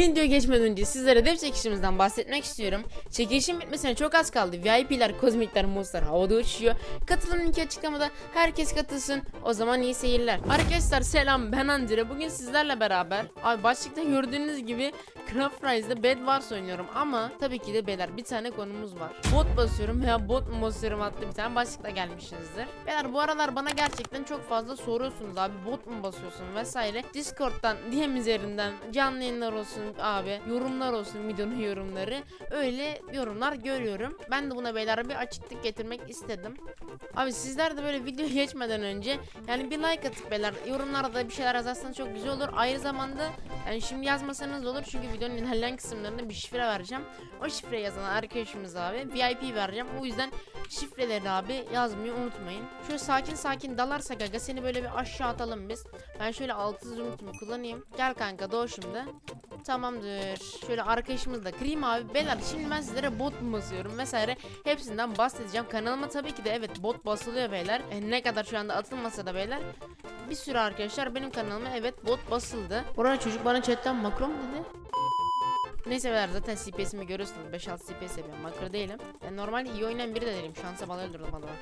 Video geçmeden önce sizlere dev çekişimizden bahsetmek istiyorum. Çekişim bitmesine çok az kaldı. VIP'ler, kozmikler, monster havada uçuyor. Katılım linki açıklamada. Herkes katılsın. O zaman iyi seyirler. Arkadaşlar selam ben Andre. Bugün sizlerle beraber abi başlıkta gördüğünüz gibi Craft Rise'da Bed Wars oynuyorum ama tabii ki de beyler bir tane konumuz var. Bot basıyorum veya bot mu basıyorum adlı bir tane başlıkla gelmişsinizdir. Beyler bu aralar bana gerçekten çok fazla soruyorsunuz abi bot mu basıyorsun vesaire. Discord'dan, DM üzerinden canlı yayınlar olsun abi, yorumlar olsun videonun yorumları. Öyle yorumlar görüyorum. Ben de buna beyler bir açıklık getirmek istedim. Abi sizler de böyle video geçmeden önce yani bir like atıp beyler yorumlarda bir şeyler yazarsanız çok güzel olur. Aynı zamanda yani şimdi yazmasanız olur çünkü videonun ilerleyen kısımlarında bir şifre vereceğim. O şifreyi yazan arkadaşımız abi VIP vereceğim. O yüzden şifreleri abi yazmayı unutmayın. Şöyle sakin sakin dalarsak aga seni böyle bir aşağı atalım biz. Ben şöyle altı zümrütümü kullanayım. Gel kanka doğ şimdi. Tamamdır. Şöyle arkadaşımız da kırayım abi. Beyler şimdi ben sizlere bot mu basıyorum vesaire hepsinden bahsedeceğim. Kanalıma tabii ki de evet bot basılıyor beyler. E, ne kadar şu anda atılmasa da beyler. Bir sürü arkadaşlar benim kanalıma evet bot basıldı. Orada çocuk bana chatten makro mu dedi? Neyse beyler zaten CPS'imi görüyorsunuz 5-6 CPS yapıyorum makro değilim. Ben normalde iyi oynayan biri de değilim şansa bala öldürdüm adamı.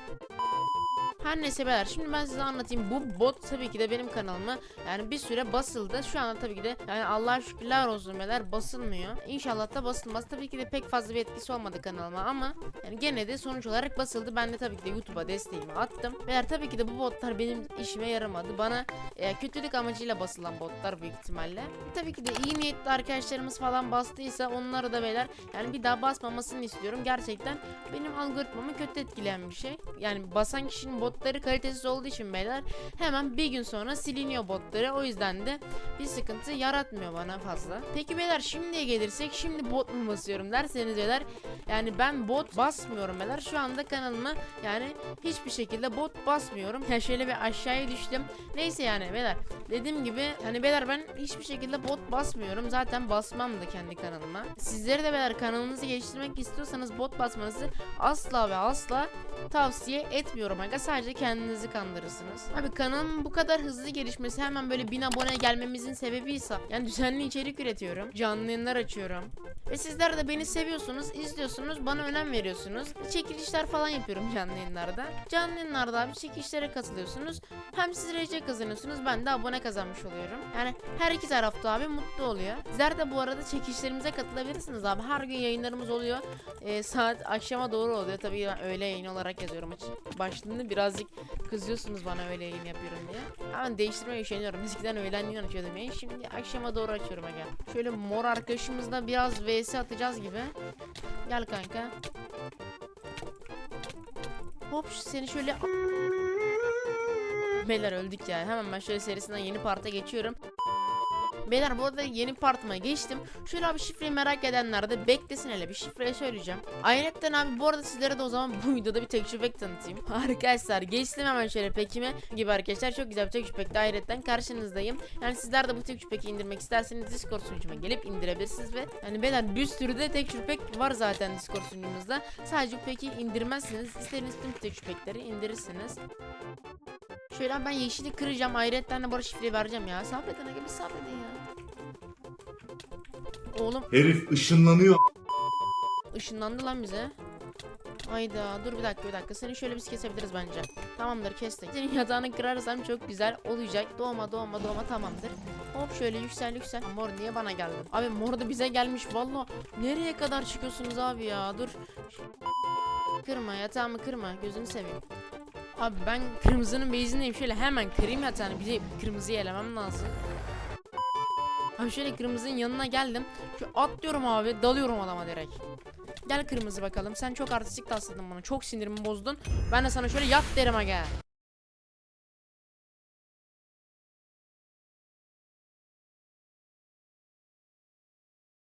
Her neyse beyler şimdi ben size anlatayım. Bu bot tabii ki de benim kanalıma yani bir süre basıldı. Şu anda tabii ki de yani Allah'a şükürler olsun beyler basılmıyor. İnşallah da basılmaz. Tabii ki de pek fazla bir etkisi olmadı kanalıma ama yani gene de sonuç olarak basıldı. Ben de tabii ki de YouTube'a desteğimi attım. Beyler tabii ki de bu botlar benim işime yaramadı. Bana e, kötülük amacıyla basılan botlar büyük ihtimalle. Tabii ki de iyi niyetli arkadaşlarımız falan bastıysa onları da beyler yani bir daha basmamasını istiyorum. Gerçekten benim algoritmamı kötü etkileyen bir şey. Yani basan kişinin botları kalitesiz olduğu için beyler hemen bir gün sonra siliniyor botları o yüzden de bir sıkıntı yaratmıyor bana fazla. Peki beyler şimdiye gelirsek şimdi bot mu basıyorum derseniz beyler yani ben bot basmıyorum beyler şu anda kanalıma yani hiçbir şekilde bot basmıyorum. Ya şöyle bir aşağıya düştüm. Neyse yani beyler dediğim gibi hani beyler ben hiçbir şekilde bot basmıyorum. Zaten basmam da kendi kanalıma. Sizleri de beyler kanalınızı geliştirmek istiyorsanız bot basmanızı asla ve asla tavsiye etmiyorum. Aga sadece kendinizi kandırırsınız. Abi kanalımın bu kadar hızlı gelişmesi hemen böyle 1000 abone gelmemizin sebebi ise yani düzenli içerik üretiyorum. Canlı yayınlar açıyorum. Ve sizler de beni seviyorsunuz, izliyorsunuz, bana önem veriyorsunuz. Çekilişler falan yapıyorum canlı yayınlarda. Canlı yayınlarda abi çekilişlere katılıyorsunuz. Hem siz RC kazanıyorsunuz, ben de abone kazanmış oluyorum. Yani her iki tarafta abi mutlu oluyor. Sizler de bu arada çekilişlerimize katılabilirsiniz abi. Her gün yayınlarımız oluyor. Ee, saat akşama doğru oluyor. Tabii ben öğle yayın olarak yazıyorum açık. Başlığında birazcık kızıyorsunuz bana öğle yayın yapıyorum diye. Hemen değiştirmeye üşeniyorum. Eskiden öğlenliğin açıyordum yayın. Şimdi akşama doğru açıyorum aga. Şöyle mor arkadaşımızla biraz vs atacağız gibi. Gel kanka. Hop seni şöyle Beyler öldük ya. Hemen ben şöyle serisinden yeni parta geçiyorum. Beyler bu arada yeni partıma geçtim. Şöyle abi şifreyi merak edenler de beklesin hele bir şifreyi söyleyeceğim. Ayrıca abi bu arada sizlere de o zaman bu videoda bir tekstür pack tanıtayım. Arkadaşlar geçtim hemen şöyle pekime gibi arkadaşlar çok güzel bir tekstür pack'te ayrıca karşınızdayım. Yani sizler de bu tekstür pack'i indirmek isterseniz Discord sunucuma gelip indirebilirsiniz ve yani beyler bir sürü de tekstür pack var zaten Discord sunucumuzda. Sadece bu pack'i indirmezseniz istediğiniz tüm tekstür pack'leri indirirsiniz. Şöyle ben yeşili kıracağım. Ayrıca de bana şifreyi vereceğim ya. Sabredin aga bir sabredin ya. Oğlum Herif ışınlanıyor. ışınlandı lan bize. Hayda dur bir dakika bir dakika seni şöyle biz kesebiliriz bence. Tamamdır kestik. Senin yatağını kırarsam çok güzel olacak. Doğma doğma doğma tamamdır. Hop şöyle yüksel yüksel. Mor niye bana geldin? Abi mor da bize gelmiş valla. Nereye kadar çıkıyorsunuz abi ya dur. Kırma yatağımı kırma gözünü seveyim. Abi ben kırmızının base'indeyim şöyle hemen kırayım yatağını. Bir de kırmızıyı elemem lazım. Abi şöyle kırmızının yanına geldim. Şu atlıyorum abi dalıyorum adama direkt. Gel kırmızı bakalım. Sen çok artistik tasladın bana. Çok sinirimi bozdun. Ben de sana şöyle yat derim aga.